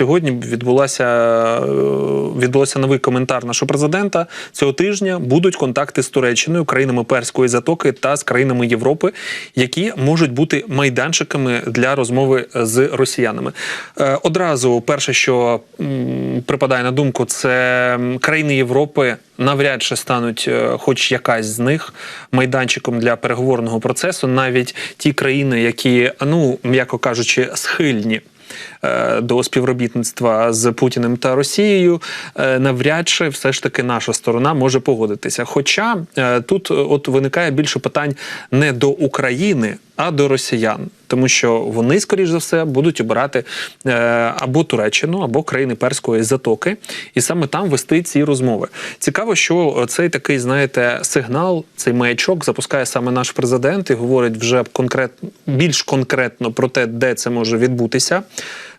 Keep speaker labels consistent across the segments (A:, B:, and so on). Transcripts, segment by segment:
A: сьогодні відбулася е, відбулося новий коментар нашого президента. Цього тижня будуть контакти з Туреччиною, країнами Перської затоки та з країнами Європи, які можуть бути майданчиками для розмови з росіянами. Е, Одразу перше, що припадає на думку, це країни Європи навряд чи стануть, е, хоч якась з них, майданчиком для переговорного процесу. Навіть ті країни, які, ну м'яко кажучи, схильні. Е, До співробітництва з Путіним та Росією е, навряд чи все ж таки наша сторона може погодитися. Хоча е, тут от виникає більше питань не до України, а до росіян, тому що вони, скоріш за все, будуть обирати або Туреччину, або країни Перської затоки, і саме там вести ці розмови. Цікаво, що цей такий, знаєте, сигнал, цей маячок запускає саме наш президент і говорить вже конкретно більш конкретно про те, де це може відбутися.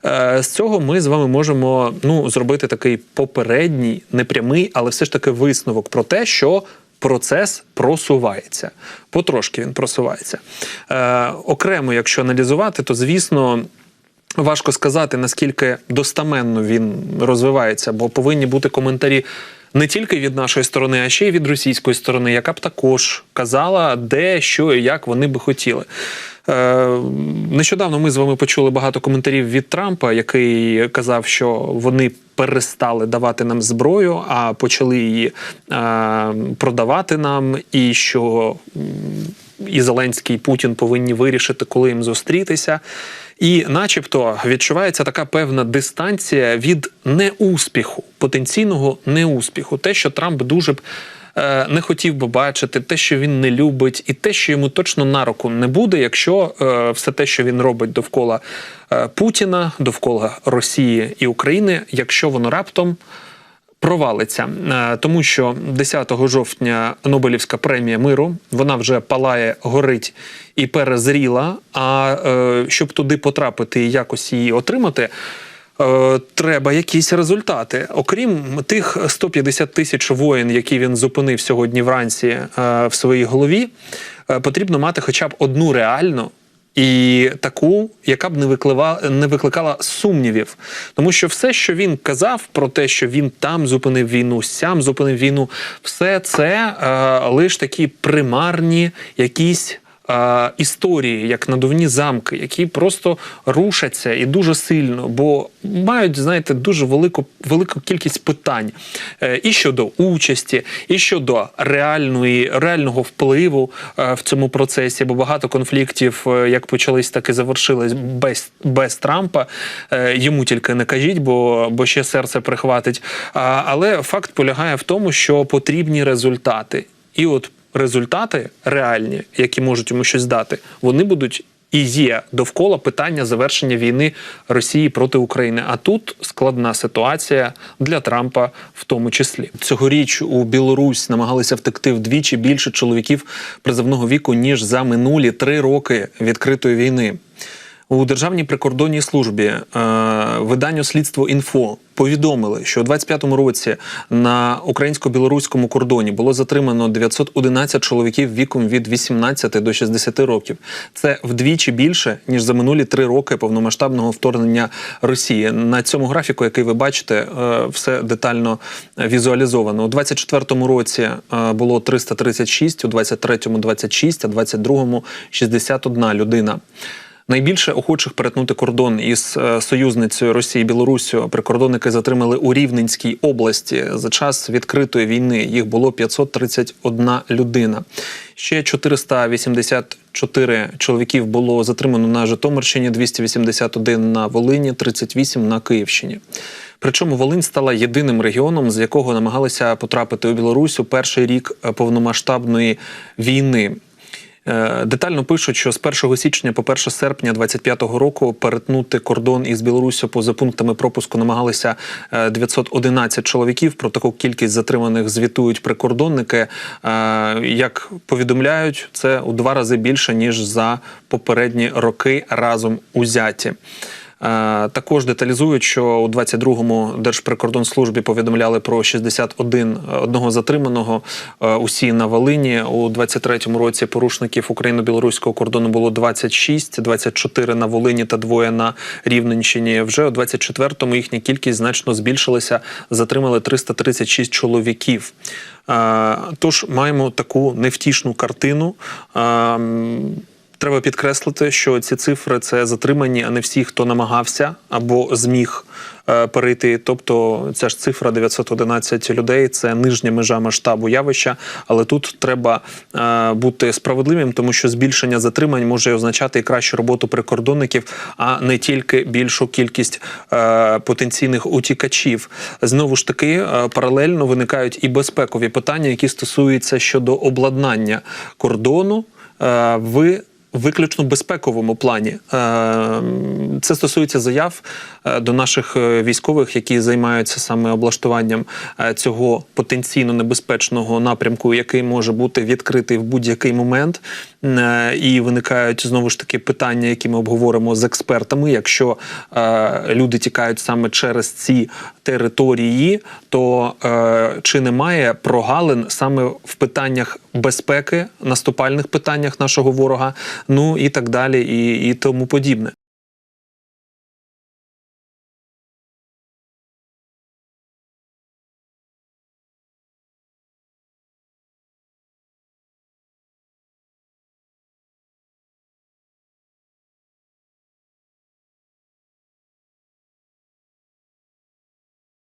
A: Е, З цього ми з вами можемо ну зробити такий попередній, непрямий, але все ж таки висновок про те, що процес просувається. Потрошки він просувається. Е, окремо, якщо аналізувати, то звісно. Важко сказати, наскільки достаменно він розвивається, бо повинні бути коментарі не тільки від нашої сторони, а ще й від російської сторони, яка б також казала, де, що і як вони би хотіли. Е, Нещодавно ми з вами почули багато коментарів від Трампа, який казав, що вони перестали давати нам зброю, а почали її е, продавати нам, і що і Зеленський і Путін повинні вирішити, коли їм зустрітися. І, начебто, відчувається така певна дистанція від неуспіху, потенційного неуспіху, те, що Трамп дуже б не хотів би бачити, те, що він не любить, і те, що йому точно на руку не буде, якщо е, все те, що він робить довкола е, Путіна, довкола Росії і України, якщо воно раптом провалиться, Е, тому що 10 жовтня Нобелівська премія миру вона вже палає, горить і перезріла. А е, щоб туди потрапити і якось її отримати. Е, Треба якісь результати. Окрім тих 150 тисяч воїн, які він зупинив сьогодні вранці е, в своїй голові, е, потрібно мати хоча б одну реальну і таку, яка б не викликала, не викликала сумнівів. Тому що все, що він казав про те, що він там зупинив війну, сям зупинив війну, все це е, лише такі примарні якісь. Е, Історії, як надувні замки, які просто рушаться і дуже сильно, бо мають, знаєте, дуже велику велику кількість питань Е, і щодо участі, і щодо реальної реального впливу е, в цьому процесі, бо багато конфліктів, як почались, так і завершились без, без Трампа. Йому тільки не кажіть, бо, бо ще серце прихватить. Але факт полягає в тому, що потрібні результати. І от результати реальні, які можуть йому щось дати, вони будуть. І є довкола питання завершення війни Росії проти України. А тут складна ситуація для Трампа, в тому числі. Цьогоріч у Білорусь намагалися втекти вдвічі більше чоловіків призовного віку ніж за минулі три роки відкритої війни. У Державній прикордонній службі е, виданню слідство інфо повідомили, що у 25-му році на українсько-білоруському кордоні було затримано 911 чоловіків віком від 18 до 60 років. Це вдвічі більше ніж за минулі три роки повномасштабного вторгнення Росії. На цьому графіку, який ви бачите, е, все детально візуалізовано. У 24-му році е, було 336, у 23-му – 26, а 22-му – 61 людина. Найбільше охочих перетнути кордон із е, союзницею Росії Білоруссю прикордонники затримали у Рівненській області. За час відкритої війни їх було 531 людина. Ще 484 чоловіків було затримано на Житомирщині, 281 на Волині, 38 на Київщині. Причому Волинь стала єдиним регіоном, з якого намагалися потрапити у Білорусь у перший рік е, повномасштабної війни. Е, Детально пишуть, що з 1 січня по 1 серпня 25-го року перетнути кордон із Білоруссю поза пунктами пропуску намагалися е, 911 чоловіків. Про таку кількість затриманих звітують прикордонники. Е, Як повідомляють, це у два рази більше ніж за попередні роки разом узяті. Також деталізують, що у 22-му Держприкордонслужбі повідомляли про 61 одного затриманого е, усі на Волині. У 23-му році порушників україно-білоруського кордону було 26, 24 на Волині та двоє на Рівненщині. Вже у 24-му їхня кількість значно збільшилася. Затримали 336 чоловіків. Е, Тож маємо таку невтішну картину. Треба підкреслити, що ці цифри це затримані, а не всі, хто намагався або зміг е, перейти. Тобто ця ж цифра 911 людей це нижня межа масштабу явища. Але тут треба е, бути справедливим, тому що збільшення затримань може означати і кращу роботу прикордонників, а не тільки більшу кількість е, потенційних утікачів. Знову ж таки, е, паралельно виникають і безпекові питання, які стосуються щодо обладнання кордону. Е, в виключно безпековому плані. Е, Це стосується заяв е, до наших е, військових, які займаються саме облаштуванням цього потенційно небезпечного напрямку, який може бути відкритий в будь-який момент. І виникають знову ж таки питання, які ми обговоримо з експертами. Якщо люди тікають саме через ці території, то чи немає прогалин саме в питаннях безпеки, наступальних питаннях нашого ворога, ну і так далі, і, і тому подібне.